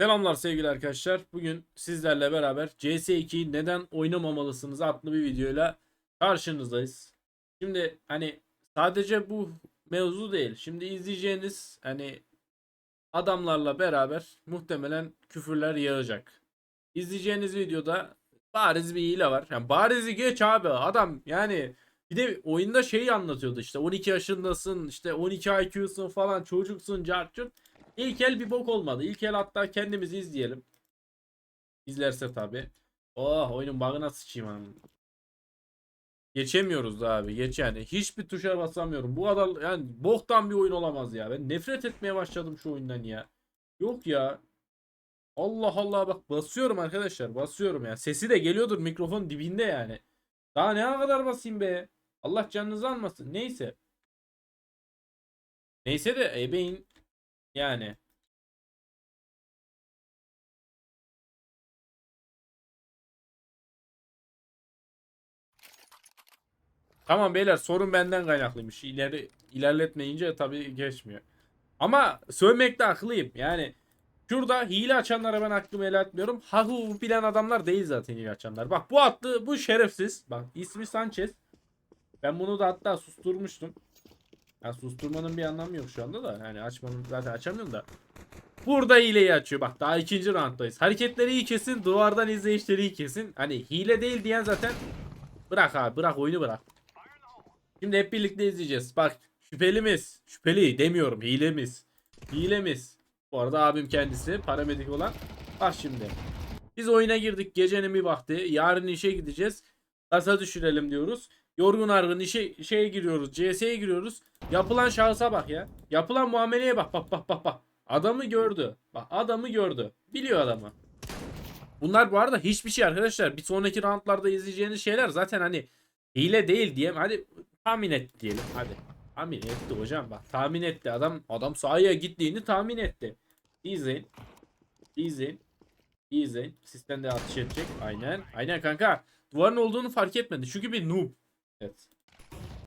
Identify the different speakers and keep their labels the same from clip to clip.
Speaker 1: Selamlar sevgili arkadaşlar. Bugün sizlerle beraber CS2'yi neden oynamamalısınız adlı bir videoyla karşınızdayız. Şimdi hani sadece bu mevzu değil. Şimdi izleyeceğiniz hani adamlarla beraber muhtemelen küfürler yağacak. İzleyeceğiniz videoda bariz bir hile var. Yani barizi geç abi adam yani bir de oyunda şeyi anlatıyordu işte 12 yaşındasın işte 12 IQ'sun falan çocuksun cartçut. İlk el bir bok olmadı. İlk el hatta kendimiz izleyelim. İzlerse tabi. Oh oyunun bug'ına sıçayım hanım. Geçemiyoruz da abi. Geç yani. Hiçbir tuşa basamıyorum. Bu kadar yani boktan bir oyun olamaz ya. Ben nefret etmeye başladım şu oyundan ya. Yok ya. Allah Allah bak basıyorum arkadaşlar. Basıyorum ya. Sesi de geliyordur mikrofon dibinde yani. Daha ne kadar basayım be. Allah canınızı almasın. Neyse. Neyse de ebeğin yani. Tamam beyler sorun benden kaynaklıymış. İleri ilerletmeyince tabii geçmiyor. Ama sövmekte haklıyım. Yani şurada hile açanlara ben hakkımı helal etmiyorum. Hahu bilen adamlar değil zaten hile açanlar. Bak bu attı bu şerefsiz. Bak ismi Sanchez. Ben bunu da hatta susturmuştum. Ya susturmanın bir anlamı yok şu anda da. Yani açmanın zaten açamıyorum da. Burada hileyi açıyor. Bak daha ikinci rounddayız. Hareketleri iyi kesin. Duvardan izleyişleri iyi kesin. Hani hile değil diyen zaten bırak abi bırak oyunu bırak. Şimdi hep birlikte izleyeceğiz. Bak şüphelimiz. Şüpheli demiyorum. Hilemiz. Hilemiz. Bu arada abim kendisi paramedik olan. Bak şimdi. Biz oyuna girdik gecenin bir vakti. Yarın işe gideceğiz. Kasa düşürelim diyoruz. Yorgun argın işe şeye giriyoruz. CS'ye giriyoruz. Yapılan şahısa bak ya. Yapılan muameleye bak. Bak bak bak bak. Adamı gördü. Bak adamı gördü. Biliyor adamı. Bunlar bu arada hiçbir şey arkadaşlar. Bir sonraki roundlarda izleyeceğiniz şeyler zaten hani hile değil diye. Hadi tahmin et diyelim. Hadi. Tahmin etti hocam bak. Tahmin etti. Adam adam sahaya gittiğini tahmin etti. İzleyin. İzleyin. İzleyin. Sistem de atış edecek. Aynen. Aynen kanka. Duvarın olduğunu fark etmedi. Çünkü bir noob. Evet.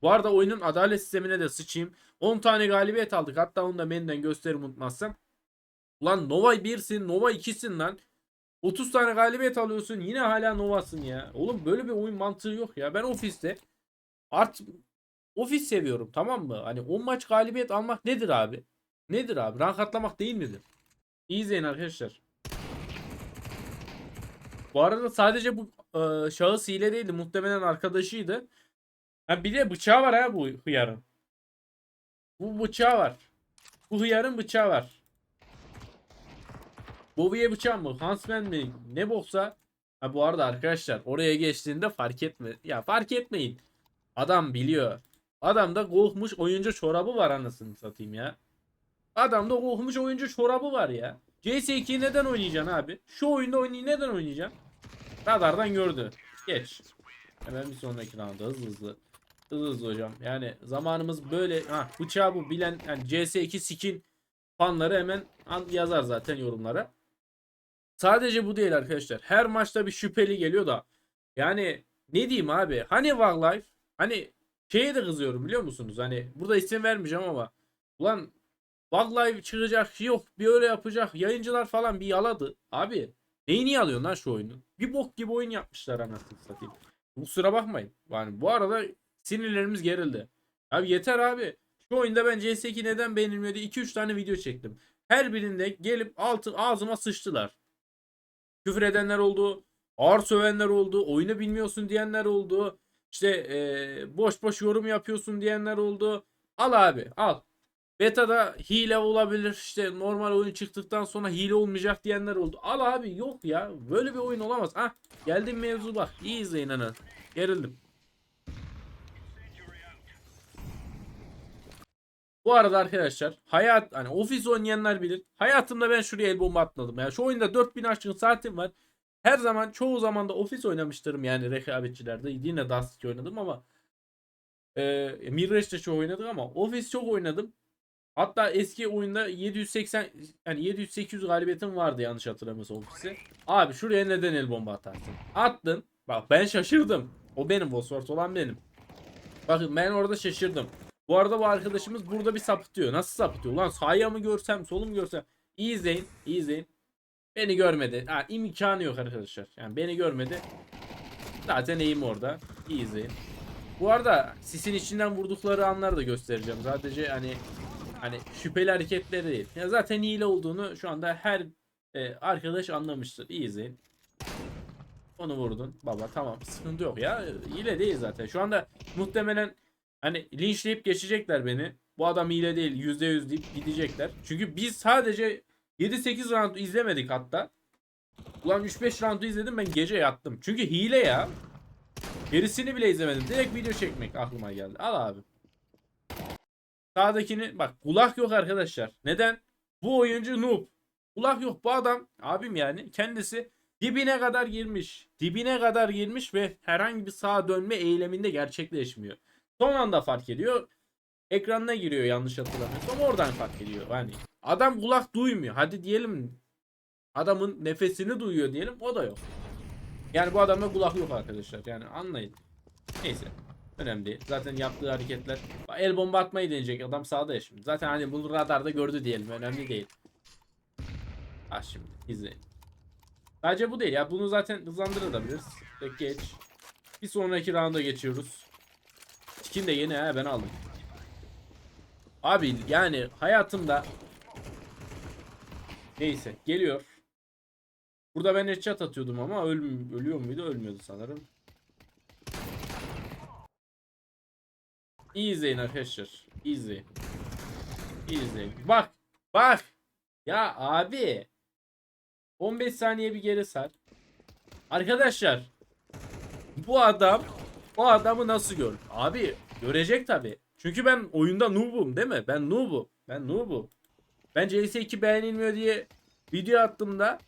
Speaker 1: Bu arada oyunun adalet sistemine de sıçayım. 10 tane galibiyet aldık. Hatta onu da menüden gösteririm unutmazsam. Ulan Nova 1'sin, Nova 2'sin lan. 30 tane galibiyet alıyorsun. Yine hala Nova'sın ya. Oğlum böyle bir oyun mantığı yok ya. Ben ofiste art ofis seviyorum tamam mı? Hani 10 maç galibiyet almak nedir abi? Nedir abi? Rank atlamak değil midir? İyi izleyin arkadaşlar. Bu arada sadece bu e, şahıs hile değildi. Muhtemelen arkadaşıydı. Ha bir de bıçağı var ha bu hıyarın. Bu bıçağı var. Bu hıyarın bıçağı var. Bobby'ye bıçağı mı? Huntsman mi? Ne boksa. Ha bu arada arkadaşlar oraya geçtiğinde fark etme. Ya fark etmeyin. Adam biliyor. Adamda kokmuş oyuncu çorabı var anasını satayım ya. Adamda kokmuş oyuncu çorabı var ya. CS2'yi neden oynayacaksın abi? Şu oyunda oynayı neden oynayacaksın? Radardan gördü. Geç. Hemen bir sonraki rounda hızlı hızlı. Hızlı hızlı hocam. Yani zamanımız böyle. Ha bıçağı bu bilen yani CS2 skin fanları hemen yazar zaten yorumlara. Sadece bu değil arkadaşlar. Her maçta bir şüpheli geliyor da. Yani ne diyeyim abi? Hani Var Life? Hani şeye de kızıyorum biliyor musunuz? Hani burada isim vermeyeceğim ama. Ulan Bug Live çıkacak yok bir öyle yapacak yayıncılar falan bir yaladı. Abi neyini yalıyorsun lan şu oyunu? Bir bok gibi oyun yapmışlar anasını satayım. Kusura bakmayın. Yani bu arada sinirlerimiz gerildi. Abi yeter abi. Şu oyunda ben CS2 neden beğenilmiyor diye 2-3 tane video çektim. Her birinde gelip altı ağzıma sıçtılar. Küfür edenler oldu. Ağır sövenler oldu. Oyunu bilmiyorsun diyenler oldu. İşte eee, boş boş yorum yapıyorsun diyenler oldu. Al abi al. Beta'da hile olabilir. İşte normal oyun çıktıktan sonra hile olmayacak diyenler oldu. Al abi yok ya. Böyle bir oyun olamaz. Ah geldim mevzu bak. İyi izleyin ana. Gerildim. Bu arada arkadaşlar hayat hani ofis oynayanlar bilir. Hayatımda ben şuraya el bomba atmadım. Yani şu oyunda 4000 aşkın saatim var. Her zaman çoğu zaman da ofis oynamıştırım yani rekabetçilerde. Yine Dust 2 oynadım ama e, Mirage de çok oynadık ama ofis çok oynadım. Hatta eski oyunda 780 yani 700-800 galibiyetim vardı yanlış hatırlamıyorsam ofisi. Abi şuraya neden el bomba atarsın? Attın. Bak ben şaşırdım. O benim Bosworth olan benim. Bakın ben orada şaşırdım. Bu arada bu arkadaşımız burada bir sapıtıyor. Nasıl sapıtıyor? Ulan sahaya mı görsem, solu mu görsem? İyi izleyin, iyi izleyin. Beni görmedi. Ha, imkanı yok arkadaşlar. Yani beni görmedi. Zaten eğim orada. İyi izleyin. Bu arada sisin içinden vurdukları anları da göstereceğim. Sadece hani hani şüpheli hareketleri değil. Ya zaten hile olduğunu şu anda her e, arkadaş anlamıştır. İyi izleyin. Onu vurdun baba tamam sıkıntı yok ya hile değil zaten. Şu anda muhtemelen hani linçleyip geçecekler beni. Bu adam hile değil %100 deyip gidecekler. Çünkü biz sadece 7-8 round izlemedik hatta. Ulan 3-5 roundu izledim ben gece yattım. Çünkü hile ya. Gerisini bile izlemedim. Direkt video çekmek aklıma geldi. Al abi. Sağdakini bak kulak yok arkadaşlar. Neden? Bu oyuncu noob. Kulak yok bu adam abim yani kendisi dibine kadar girmiş. Dibine kadar girmiş ve herhangi bir sağa dönme eyleminde gerçekleşmiyor. Son anda fark ediyor. Ekranına giriyor yanlış hatırlamıyorsam oradan fark ediyor. Hani adam kulak duymuyor. Hadi diyelim adamın nefesini duyuyor diyelim o da yok. Yani bu adamda kulak yok arkadaşlar. Yani anlayın. Neyse. Önemli değil. Zaten yaptığı hareketler. El bomba atmayı deneyecek adam sağda ya şimdi. Zaten hani bunu radarda gördü diyelim. Önemli değil. Ha şimdi izleyin. Sadece bu değil ya. Bunu zaten hızlandırabiliriz. Geç. Bir sonraki rounda geçiyoruz. Skin de yeni ha ben aldım. Abi yani hayatımda Neyse geliyor. Burada ben headshot atıyordum ama öl ölüyor muydu? Ölmüyordu sanırım. İyi izleyin arkadaşlar. İyi izleyin. Bak. Bak. Ya abi. 15 saniye bir geri sar. Arkadaşlar. Bu adam o adamı nasıl gör? Abi görecek tabi. Çünkü ben oyunda noob'um değil mi? Ben noob'um. Ben noob'um. Ben CS2 beğenilmiyor diye video attığımda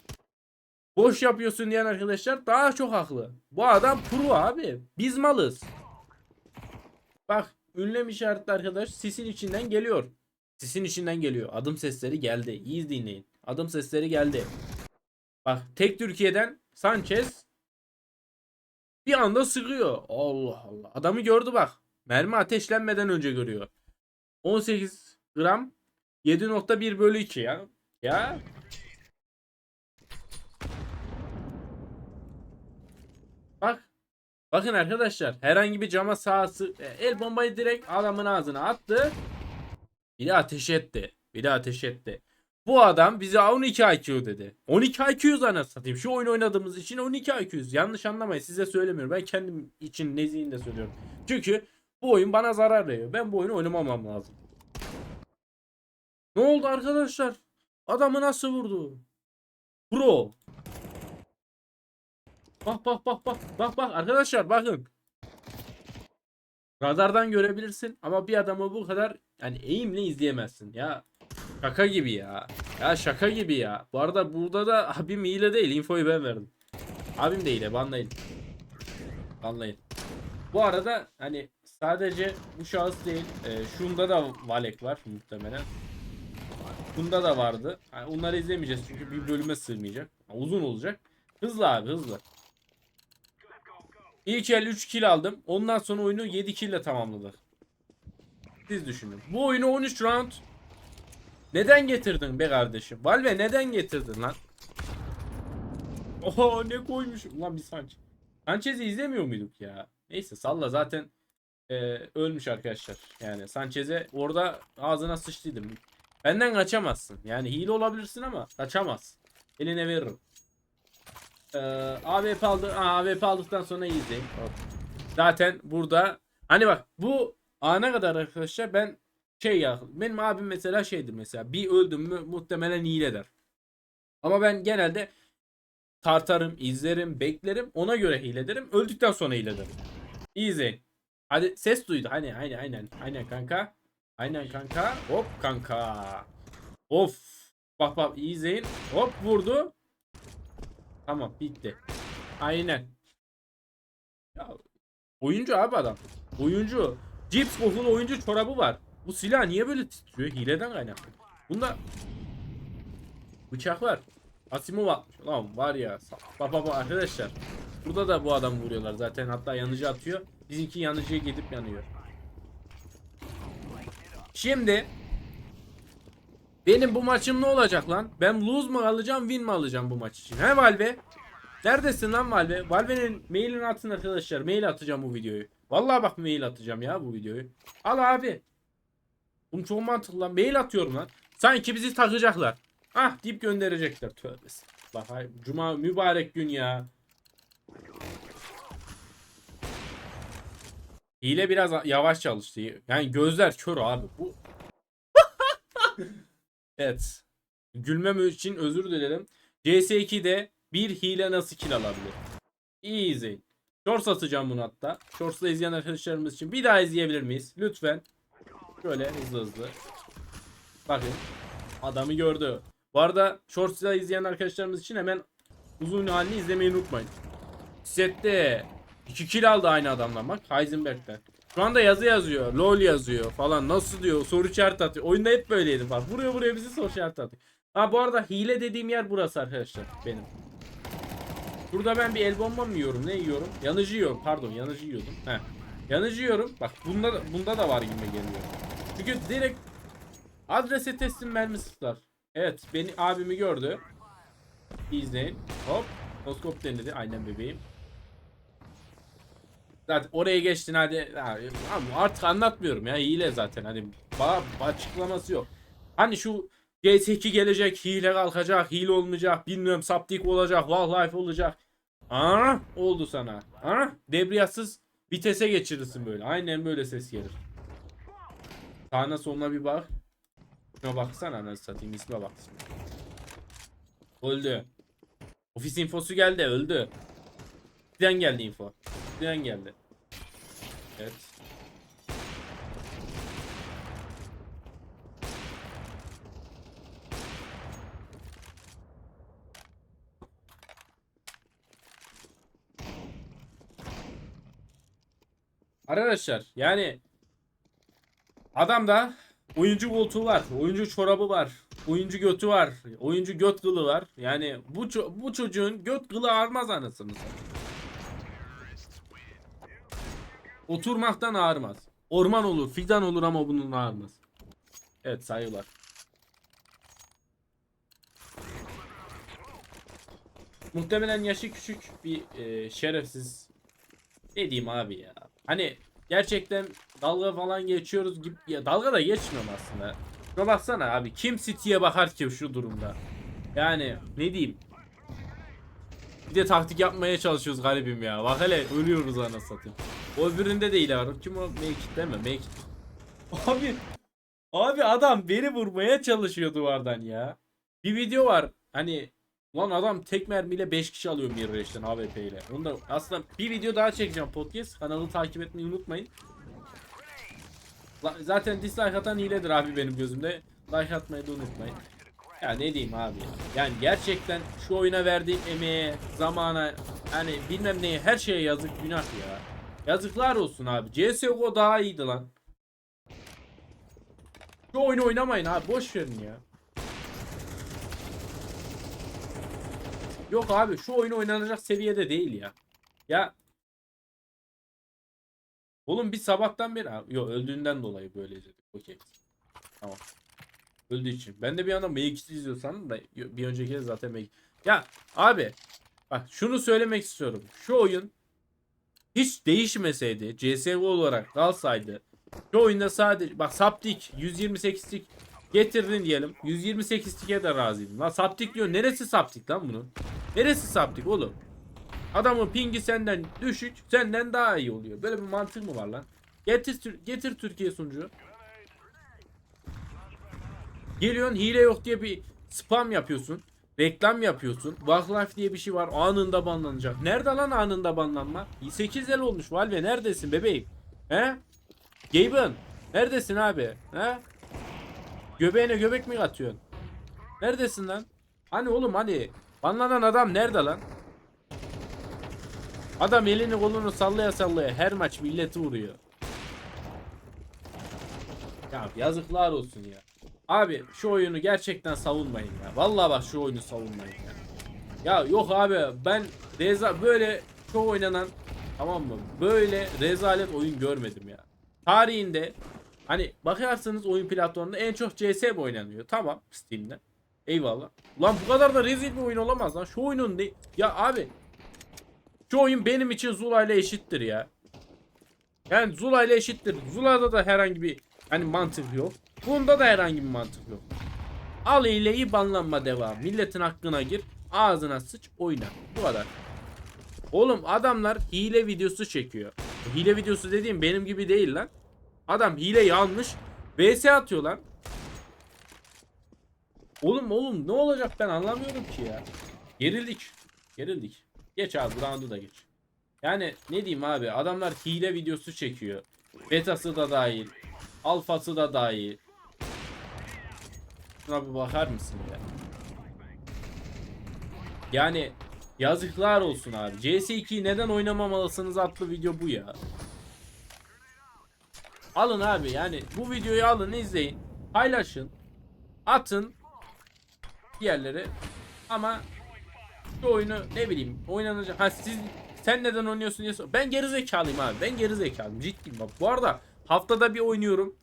Speaker 1: boş yapıyorsun diyen arkadaşlar daha çok haklı. Bu adam pro abi. Biz malız. Bak ünlem işaretli arkadaş sisin içinden geliyor. Sisin içinden geliyor. Adım sesleri geldi. İyi dinleyin. Adım sesleri geldi. Bak tek Türkiye'den Sanchez bir anda sıkıyor. Allah Allah. Adamı gördü bak. Mermi ateşlenmeden önce görüyor. 18 gram 7.1 bölü 2 ya. Ya. Bak. Bakın arkadaşlar herhangi bir cama sahası el bombayı direkt adamın ağzına attı. Bir de ateş etti. Bir de ateş etti. Bu adam bize 12 IQ dedi. 12 IQ'yuz anasını satayım. Şu oyun oynadığımız için 12 IQ'yuz. Yanlış anlamayın size söylemiyorum. Ben kendim için nezihinde söylüyorum. Çünkü bu oyun bana zarar veriyor. Ben bu oyunu oynamamam lazım. Ne oldu arkadaşlar? Adamı nasıl vurdu? Pro. Bak bak bak bak. Bak bak arkadaşlar bakın. Radardan görebilirsin ama bir adamı bu kadar yani eğimle izleyemezsin. Ya şaka gibi ya. Ya şaka gibi ya. Bu arada burada da abim hile değil. Infoyu ben verdim. Abim de hile. Banlayın. Banlayın. Bu arada hani sadece bu şahıs değil. E, şunda da Valek var muhtemelen. Bunda da vardı. Yani onları izlemeyeceğiz çünkü bir bölüme sığmayacak. Uzun olacak. Hızlı abi hızlı. İlk el 3 kill aldım. Ondan sonra oyunu 7 kill ile tamamladık. Siz düşünün. Bu oyunu 13 round neden getirdin be kardeşim? Valve neden getirdin lan? Oha ne koymuş. Ulan bir Sanchez. Sanchez'i izlemiyor muyduk ya? Neyse salla zaten e, ölmüş arkadaşlar. Yani Sanchez'e orada ağzına sıçtıydım. Benden kaçamazsın. Yani hile olabilirsin ama kaçamaz. Eline veririm. Ee, AWP aldı. Aa, AWP aldıktan sonra iyi izleyin. Zaten burada hani bak bu ana kadar arkadaşlar ben şey ya benim abim mesela şeydir mesela bir öldüm mü muhtemelen hile der. Ama ben genelde tartarım, izlerim, beklerim. Ona göre hile ederim. Öldükten sonra hile ederim. İyi. Hadi ses duydu. Hani aynen aynen. Aynen kanka. Aynen kanka. Hop kanka. Of. Bak bak iyi izleyin. Hop vurdu. Tamam bitti. Aynen. Ya, oyuncu abi adam. Oyuncu. Cips kokulu oyuncu çorabı var. Bu silah niye böyle titriyor? Hileden kaynaklı. Bunda bıçak var. Asimov atmış. Lan var ya. Bak bak bak arkadaşlar. Burada da bu adam vuruyorlar zaten. Hatta yanıcı atıyor. Bizimki yanıcıya gidip yanıyor. Şimdi Benim bu maçım ne olacak lan? Ben lose mu alacağım win mi alacağım bu maç için? He Valve? Neredesin lan Valve? Valve'nin mailini atın arkadaşlar. Mail atacağım bu videoyu. Vallahi bak mail atacağım ya bu videoyu. Al abi. Bunu çok mantıklı lan. Mail atıyorum lan. Sanki bizi takacaklar. Ah deyip gönderecekler. Tövbe. Bak hay- Cuma mübarek gün ya. Hile biraz yavaş çalıştı. Yani gözler kör abi. Bu Evet. Gülmem için özür dilerim. CS2'de bir hile nasıl kill alabilir? İyi izleyin. Shorts atacağım bunu hatta. Shorts'la izleyen arkadaşlarımız için bir daha izleyebilir miyiz? Lütfen. Şöyle hızlı hızlı. Bakın. Adamı gördü. Bu arada Shorts'la izleyen arkadaşlarımız için hemen uzun halini izlemeyi unutmayın. Sette 2 kill aldı aynı adamdan bak Heisenberg'den. Şu anda yazı yazıyor. LOL yazıyor falan. Nasıl diyor? Soru işareti atıyor. Oyunda hep böyleydi bak. Buraya buraya bizi soru işareti atıyor. Ha bu arada hile dediğim yer burası arkadaşlar benim. Burada ben bir el bomba mı yiyorum? Ne yiyorum? Yanıcı yiyorum. Pardon, yanıcı yiyordum. Heh. Yanıcı yiyorum. Bak bunda da, bunda da var gibi geliyor. Çünkü direkt adrese teslim mermisi tutar. Evet, beni abimi gördü. İzleyin. Hop. Noskop denedi. Aynen bebeğim. Zaten oraya geçtin hadi. Artık anlatmıyorum ya. Hile zaten. Hani açıklaması yok. Hani şu CS2 gelecek, hile kalkacak, hile olmayacak, bilmiyorum saptik olacak, wildlife olacak. Aa, oldu sana. Aa, debriyajsız vitese geçirirsin böyle. Aynen böyle ses gelir. Sağına soluna bir bak. Şuna baksana anasını satayım isme bak. Öldü. Ofis infosu geldi öldü. Bizden geldi info. Bizden geldi. Evet. Arkadaşlar yani adamda oyuncu koltuğu var, oyuncu çorabı var, oyuncu götü var, oyuncu göt kılı var. Yani bu ço- bu çocuğun göt kılı ağrımaz anasını. Oturmaktan ağrımaz. Orman olur, fidan olur ama bunun ağrımaz. Evet sayılar. Muhtemelen yaşı küçük bir e, şerefsiz. Ne diyeyim abi ya. Hani gerçekten dalga falan geçiyoruz gibi. Ya dalga da geçmiyorum aslında. Şuna baksana abi. Kim City'ye bakar ki şu durumda? Yani ne diyeyim. Bir de taktik yapmaya çalışıyoruz garibim ya. Bak hele ölüyoruz anasını satayım. O öbüründe değil var. Kim o? Make deme. Make Abi. Abi adam beni vurmaya çalışıyor duvardan ya. Bir video var. Hani Lan adam tek mermiyle 5 kişi alıyor Mirror'dan AWP ile. Onu da aslında bir video daha çekeceğim podcast. Kanalı takip etmeyi unutmayın. Zaten dislike atan hiledir abi benim gözümde. Like atmayı da unutmayın. Ya ne diyeyim abi ya. Yani gerçekten şu oyuna verdiğim emeğe, zamana, hani bilmem neye her şeye yazık günah ya. Yazıklar olsun abi. CSGO daha iyiydi lan. Şu oyunu oynamayın abi boş verin ya. Yok abi şu oyun oynanacak seviyede değil ya. Ya Oğlum bir sabahtan beri Abi, yok öldüğünden dolayı böyle izledik. Okey. Tamam. Öldüğü için. Ben de bir anda Make'i izliyor sandım da bir önceki kez zaten Make. Ya abi bak şunu söylemek istiyorum. Şu oyun hiç değişmeseydi CSGO olarak kalsaydı şu oyunda sadece bak Saptik 128'lik getirdin diyelim. 128'like de razıydım. Lan Saptik diyor. Neresi Saptik lan bunun? Neresi Saptik oğlum? Adamın pingi senden düşük, senden daha iyi oluyor. Böyle bir mantık mı var lan? Getir getir Türkiye sunucu. Geliyorsun hile yok diye bir spam yapıyorsun. Reklam yapıyorsun. Wildlife diye bir şey var. Anında banlanacak. Nerede lan anında banlanma? 8 el olmuş Valve. Neredesin bebeğim? He? Gaben. Neredesin abi? He? Göbeğine göbek mi atıyorsun? Neredesin lan? Hani oğlum hani banlanan adam nerede lan? Adam elini kolunu sallaya sallaya her maç milleti vuruyor. Ya yazıklar olsun ya. Abi şu oyunu gerçekten savunmayın ya. Vallahi bak şu oyunu savunmayın ya. Ya yok abi ben reza böyle çok oynanan tamam mı? Böyle rezalet oyun görmedim ya. Tarihinde Hani bakarsınız oyun platformunda en çok CS oynanıyor? Tamam Steam'de. Eyvallah. Ulan bu kadar da rezil bir oyun olamaz lan. Şu oyunun değil. Ya abi. Şu oyun benim için Zula ile eşittir ya. Yani Zula ile eşittir. Zula'da da herhangi bir hani mantık yok. Bunda da herhangi bir mantık yok. Al hileyi banlanma devam. Milletin hakkına gir. Ağzına sıç oyna. Bu kadar. Oğlum adamlar hile videosu çekiyor. Hile videosu dediğim benim gibi değil lan. Adam hile yanlış. VS atıyor lan. Oğlum oğlum ne olacak ben anlamıyorum ki ya. Gerildik. Gerildik. Geç abi roundu da geç. Yani ne diyeyim abi adamlar hile videosu çekiyor. Betası da dahil. Alfası da dahil. Şuna bir bakar mısın ya? Yani yazıklar olsun abi. CS2'yi neden oynamamalısınız adlı video bu ya. Alın abi yani bu videoyu alın izleyin. Paylaşın. Atın. Diğerleri. Ama şu oyunu ne bileyim oynanacak. Ha siz sen neden oynuyorsun diye sor. Ben gerizekalıyım abi. Ben gerizekalıyım. Ciddiyim bak. Bu arada haftada bir oynuyorum.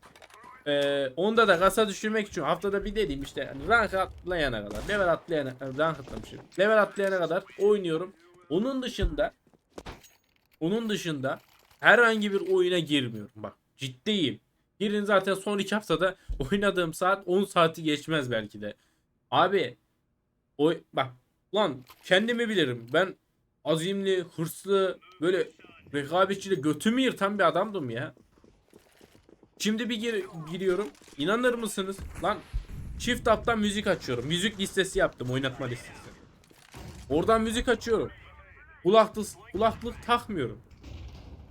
Speaker 1: Ee, onda da kasa düşürmek için haftada bir dediğim işte hani rank atlayana kadar level atlayana rank atlamışım. Level atlayana kadar oynuyorum. Onun dışında onun dışında herhangi bir oyuna girmiyorum. Bak ciddiyim. Girin zaten son iki haftada oynadığım saat 10 saati geçmez belki de. Abi o bak lan kendimi bilirim. Ben azimli, hırslı, böyle rekabetçili götümü yırtan bir adamdım ya. Şimdi bir gir- giriyorum. İnanır mısınız? Lan çift taptan müzik açıyorum. Müzik listesi yaptım, oynatma listesi. Oradan müzik açıyorum. Kulaklık, kulaklık takmıyorum.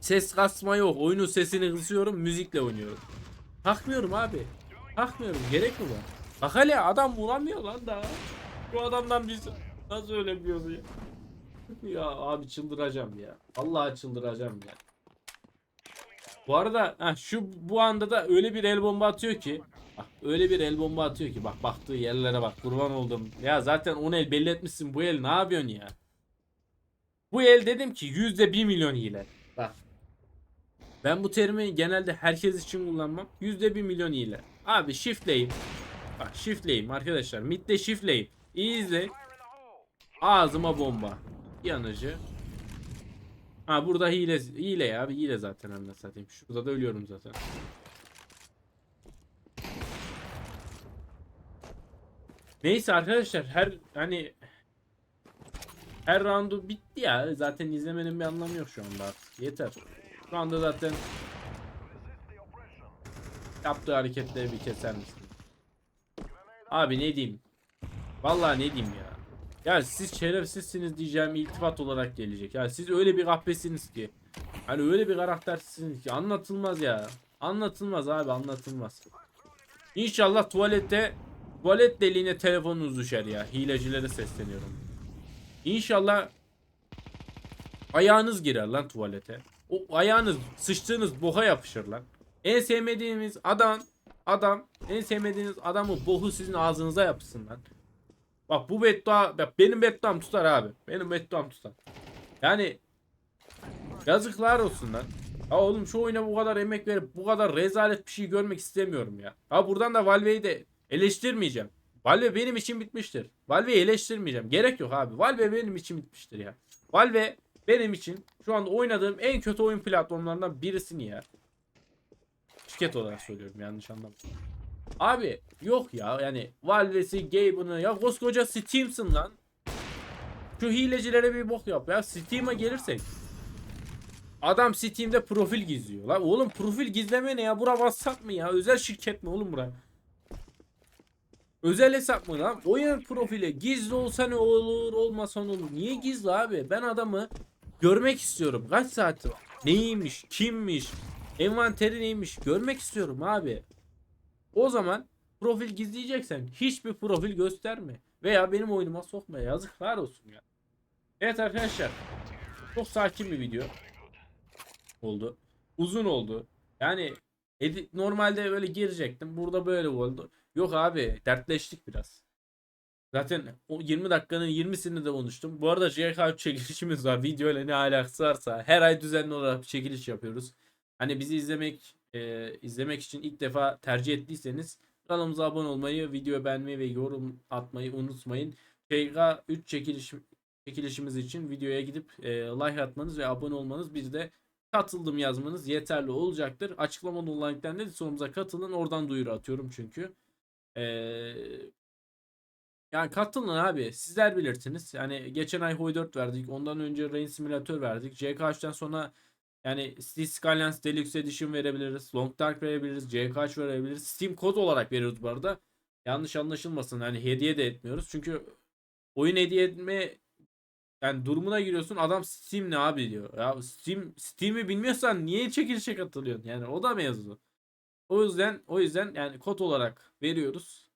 Speaker 1: Ses kasma yok. Oyunun sesini kısıyorum, müzikle oynuyorum. Takmıyorum abi. Takmıyorum. Gerek mi var? Bak hele adam bulamıyor lan daha. Bu adamdan biz nasıl ölebiliyoruz ya? Ya abi çıldıracağım ya. Vallahi çıldıracağım ya. Bu arada ha, şu bu anda da öyle bir el bomba atıyor ki bak, öyle bir el bomba atıyor ki bak baktığı yerlere bak kurban oldum. Ya zaten onu el belli etmişsin bu el ne yapıyorsun ya? Bu el dedim ki yüzde bir milyon hile. Bak. Ben bu terimi genelde herkes için kullanmam. Yüzde bir milyon hile. Abi shiftleyim. Bak shiftleyim arkadaşlar. Mid'de shiftleyim. İyi izleyin. Ağzıma bomba. Yanıcı. Ha burada hile hile ya hile zaten anla satayım. Şurada da ölüyorum zaten. Neyse arkadaşlar her hani her roundu bitti ya. Zaten izlemenin bir anlamı yok şu anda artık. Yeter. Şu anda zaten yaptığı hareketleri bir keser misin? Abi ne diyeyim? Vallahi ne diyeyim ya? Ya siz şerefsizsiniz diyeceğim iltifat olarak gelecek. Ya siz öyle bir kahpesiniz ki. Hani öyle bir karaktersiniz ki anlatılmaz ya. Anlatılmaz abi anlatılmaz. İnşallah tuvalette tuvalet deliğine telefonunuz düşer ya. Hilecilere sesleniyorum. İnşallah ayağınız girer lan tuvalete. O ayağınız sıçtığınız boha yapışır lan. En sevmediğimiz adam adam en sevmediğiniz adamı bohu sizin ağzınıza yapışsın lan. Bak bu beddua bak benim bedduam tutar abi. Benim bedduam tutar. Yani yazıklar olsun lan. Ya oğlum şu oyuna bu kadar emek verip bu kadar rezalet bir şey görmek istemiyorum ya. Ha buradan da Valve'yi de eleştirmeyeceğim. Valve benim için bitmiştir. Valve'yi eleştirmeyeceğim. Gerek yok abi. Valve benim için bitmiştir ya. Valve benim için şu anda oynadığım en kötü oyun platformlarından birisini ya. Şirket olarak söylüyorum yanlış anlama. Abi yok ya yani Valve'si, Gabe'ını ya koskoca Steam'sın lan. Şu hilecilere bir bok yap ya. Steam'a gelirsek. Adam Steam'de profil gizliyor. Lan oğlum profil gizleme ne ya? Bura WhatsApp mı ya? Özel şirket mi oğlum bura? Özel hesap mı lan? Oyun profili gizli olsa ne olur, olmasa ne olur? Niye gizli abi? Ben adamı görmek istiyorum. Kaç saati var? Neymiş? Kimmiş? Envanteri neymiş? Görmek istiyorum abi. O zaman profil gizleyeceksen hiçbir profil gösterme. Veya benim oyunuma sokma. Yazıklar olsun ya. Evet arkadaşlar. Çok sakin bir video oldu. Uzun oldu. Yani edit, normalde böyle girecektim. Burada böyle oldu. Yok abi dertleştik biraz. Zaten o 20 dakikanın 20'sini de konuştum. Bu arada JK çekilişimiz var. Video ile ne alakası varsa her ay düzenli olarak bir çekiliş yapıyoruz. Hani bizi izlemek e, izlemek için ilk defa tercih ettiyseniz kanalımıza abone olmayı, video beğenmeyi ve yorum atmayı unutmayın. KK 3 çekiliş, çekilişimiz için videoya gidip e, like atmanız ve abone olmanız bir de katıldım yazmanız yeterli olacaktır. Açıklamada olan linkten de sonumuza katılın. Oradan duyuru atıyorum çünkü. Ee, yani katılın abi. Sizler bilirsiniz. Yani geçen ay Hoi 4 verdik. Ondan önce Rain Simulator verdik. CK3'ten sonra yani Cities Skylines Deluxe Edition verebiliriz. Long Dark verebiliriz. CK3 verebiliriz. Steam kod olarak veriyoruz bu arada. Yanlış anlaşılmasın. Hani hediye de etmiyoruz. Çünkü oyun hediye etme yani durumuna giriyorsun adam Steam ne abi diyor. Ya Steam Steam'i bilmiyorsan niye çekilişe katılıyorsun? Yani o da mevzu. O yüzden o yüzden yani kod olarak veriyoruz.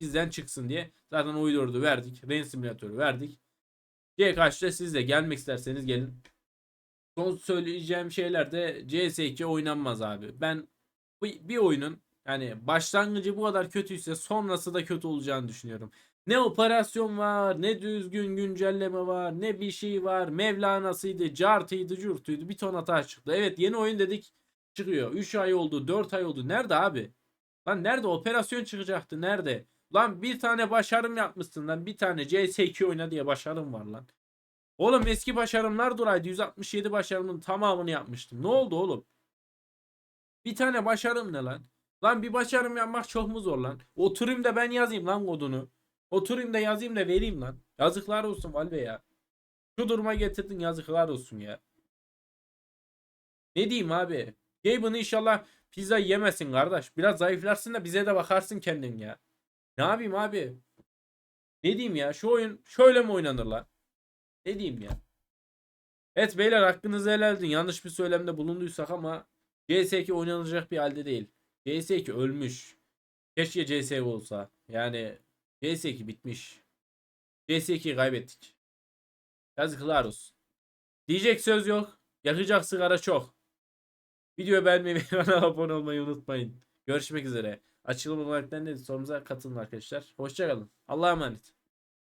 Speaker 1: Bizden çıksın diye. Zaten 4'ü verdik. Rain Simulator'u verdik. C kaçta siz de gelmek isterseniz gelin. Son söyleyeceğim şeyler de CS2 oynanmaz abi. Ben bir oyunun yani başlangıcı bu kadar kötüyse sonrası da kötü olacağını düşünüyorum. Ne operasyon var, ne düzgün güncelleme var, ne bir şey var. Mevlana'sıydı, cartıydı, curtuydu. Bir ton hata çıktı. Evet yeni oyun dedik çıkıyor. 3 ay oldu, 4 ay oldu. Nerede abi? Lan nerede operasyon çıkacaktı? Nerede? Lan bir tane başarım yapmışsın lan. Bir tane CS2 oyna diye başarım var lan. Oğlum eski başarımlar duraydı. 167 başarımın tamamını yapmıştım. Ne oldu oğlum? Bir tane başarım ne lan? Lan bir başarım yapmak çok mu zor lan? Oturayım da ben yazayım lan kodunu. Oturayım da yazayım da vereyim lan. Yazıklar olsun Valve ya. Şu duruma getirdin yazıklar olsun ya. Ne diyeyim abi? Gabe'ın inşallah pizza yemesin kardeş. Biraz zayıflarsın da bize de bakarsın kendin ya. Ne yapayım abi? Ne diyeyim ya? Şu oyun şöyle mi oynanır lan? Ne diyeyim ya? Evet beyler hakkınızı helal edin. Yanlış bir söylemde bulunduysak ama CS2 oynanacak bir halde değil. CS2 ölmüş. Keşke CS olsa. Yani CS2 bitmiş. CS2'yi kaybettik. Yazıklar olsun. Diyecek söz yok. Yakacak sigara çok. Videoyu beğenmeyi ve kanala abone olmayı unutmayın. Görüşmek üzere. Açılım olarak ne sorumuza katılın arkadaşlar. Hoşçakalın. Allah'a emanet.